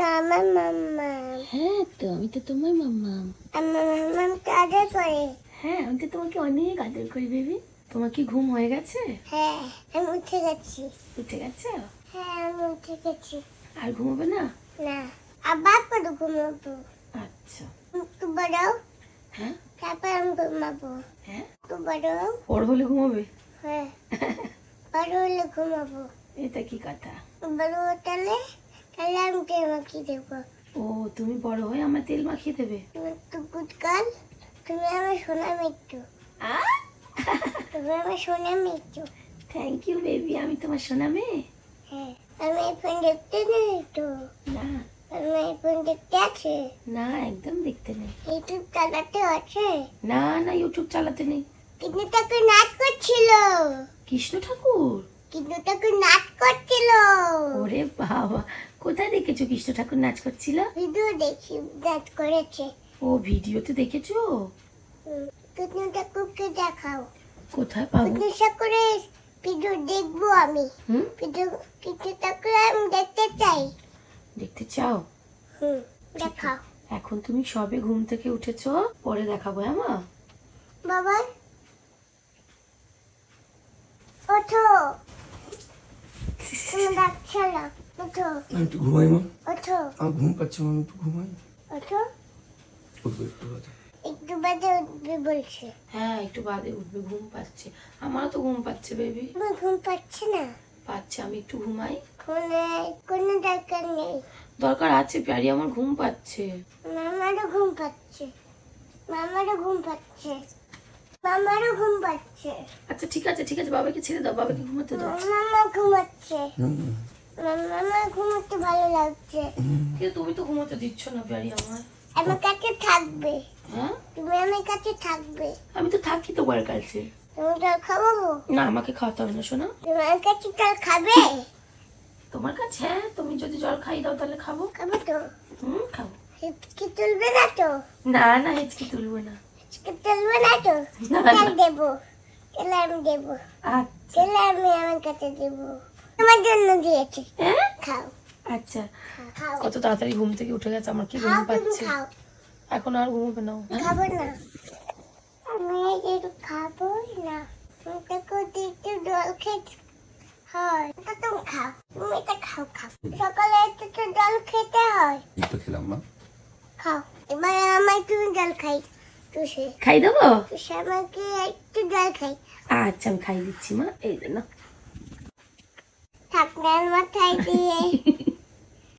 তো আমার মাম্মা। হ্যাঁ তো আমি তো তোমার মাম্মা। আমার মাম্মা কাজে করে। হ্যাঁ আমি তো তোমাকে অনেক আদর করি বেবি। তোমার কি ঘুম হয়ে গেছে? হ্যাঁ আমি উঠে গেছি। উঠে গেছে? হ্যাঁ আমি উঠে গেছি। আর ঘুমোবে না? না আবার করে ঘুমাবো। আচ্ছা। একটু বড় হ্যাঁ? তারপর আমি ঘুমাবো। হ্যাঁ? একটু বড় বড় হলে ঘুমোবে? হ্যাঁ বড় হলে ঘুমাবো। এটা কি কথা? বড় তাহলে আমি তেল মাখিয়ে দেবো? ও তুমি বড় হয়ে আমার তেল মাখিয়ে দেবে? গুটকাল তুমি আমার সোনা মৃত্যু তুমি আমার সোনা মৃত্যু থ্যাংক ইউ বেবি আমি তোমার সোনা মেয়ে। হ্যাঁ আমি ফোন দেখতে নেই তো। না। আমি ফোন দেখতে আছে? না একদম দেখতে নেই। ইউটিউব চালাতে আছে? না না ইউটিউব চালাতে নেই। কিন্তু তাকে নাচ করছিল। কৃষ্ণ ঠাকুর? কিন্তু তাকে নাচ করছিল। ওরে বাবা কোথায় দেখেছ কৃষ্ণ ঠাকুর নাচ করছিল? ভিডিও দেখি নাচ করেছে। ও ভিডিওতে দেখেছ? কিন্তু ঠাকুরকে দেখাও। কোথায় পাবো? করে ভিডিও দেখব আমি। ভিডিও কিন্তু ঠাকুর আমি দেখতে চাই। দেখতে চাও? হুম দেখাও। এখন তুমি সবে ঘুম থেকে উঠেছো পরে দেখাবো হ্যাঁ মা? বাবা ওঠো। তুমি ডাকছো না। একটু ঘুমাই মা? আমার ঘুম পাচ্ছে মা একটু ঘুমাই। উঠবো একটু বাদে। একটু বাদে উঠবে বলছে। হ্যাঁ একটু বাদে উঠবে ঘুম পাচ্ছে। আমারও তো ঘুম পাচ্ছে বেবি। আমার ঘুম পাচ্ছে না? পাচ্ছে আমি একটু ঘুমাই। কোনো দরকার নেই। দরকার আছে প্যারি আমার ঘুম পাচ্ছে। মামারও ঘুম পাচ্ছে। মামারও ঘুম পাচ্ছে। মামারও ঘুম পাচ্ছে। আচ্ছা ঠিক আছে ঠিক আছে বাবাকে ছেড়ে দাও বাবাকে ঘুমাতে দাও। মামা ঘুমাচ্ছে। মামা ঘুমাতে ভালো লাগছে। কিন্তু তুমি তো ঘুমাতে দিচ্ছ না প্যারি আমার? আমার কাছে থাকবে। হ্যাঁ? তুমি আমার কাছে থাকবে। আমি তো থাকি তোমার কাছে। তুমি জল খাওয়াবো? না আমাকে খাওয়াতে হবে না শোনা। তোমার কাছে জল খাবে? তোমার কাছে? হ্যাঁ তুমি যদি জল খাই দাও তাহলে খাব। খাবে তো। হুম খাব। কি তুলবে না তো? না না হেঁচকি তুলবো না। কি তুলবে না তো? তেল দেবো। তেল আমি দেবো। আচ্ছা। তেল আমি আমার কাছে দেবো। তোমার জন্য দিয়েছি। হ্যাঁ? খাও। আচ্ছা। কত তাড়াতাড়ি ঘুম থেকে উঠে গেছে আমার কি ঘুম তুমি পাচ্ছে? এখন আর ঘুমোবে না খাব না। আমি একটু খাব না। তোমাকে একটু জল খেতে হয়। তো তুমি খাও। তুমি এটা খাও খাও। সকালে একটু তো জল খেতে হয়। এই তো খেলাম মা। খাও। এবার আমার তুমি জল খাই। দেবো? আমাকে একটু জল খাই। আচ্ছা আমি খাই দিচ্ছি মা। এই জন্য grandma tidy.